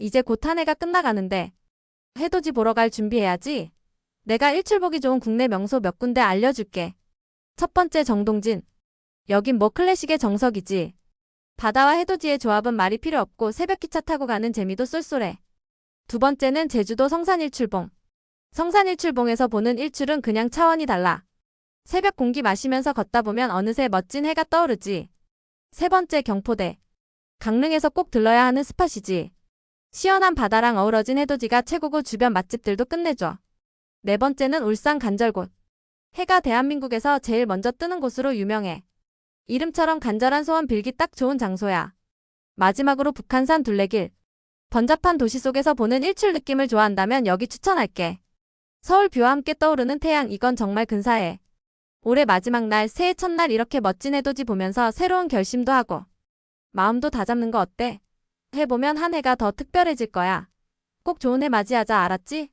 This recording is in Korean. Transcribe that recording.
이제 곧 한 해가 끝나가는데 해돋이 보러 갈 준비해야지. 내가 일출 보기 좋은 국내 명소 몇 군데 알려줄게. 첫 번째 정동진. 여긴 뭐 클래식의 정석이지. 바다와 해돋이의 조합은 말이 필요 없고 새벽 기차 타고 가는 재미도 쏠쏠해. 두 번째는 제주도 성산일출봉. 성산일출봉에서 보는 일출은 그냥 차원이 달라. 새벽 공기 마시면서 걷다 보면 어느새 멋진 해가 떠오르지. 세 번째 경포대. 강릉에서 꼭 들러야 하는 스팟이지. 시원한 바다랑 어우러진 해돋이가 최고고 주변 맛집들도 끝내줘. 네 번째는 울산 간절곶. 해가 대한민국에서 제일 먼저 뜨는 곳으로 유명해. 이름처럼 간절한 소원 빌기 딱 좋은 장소야. 마지막으로 북한산 둘레길. 번잡한 도시 속에서 보는 일출 느낌을 좋아한다면 여기 추천할게. 서울 뷰와 함께 떠오르는 태양 이건 정말 근사해. 올해 마지막 날 새해 첫날 이렇게 멋진 해돋이 보면서 새로운 결심도 하고 마음도 다잡는 거 어때? 해보면 한 해가 더 특별해질 거야. 꼭 좋은 해 맞이하자 알았지?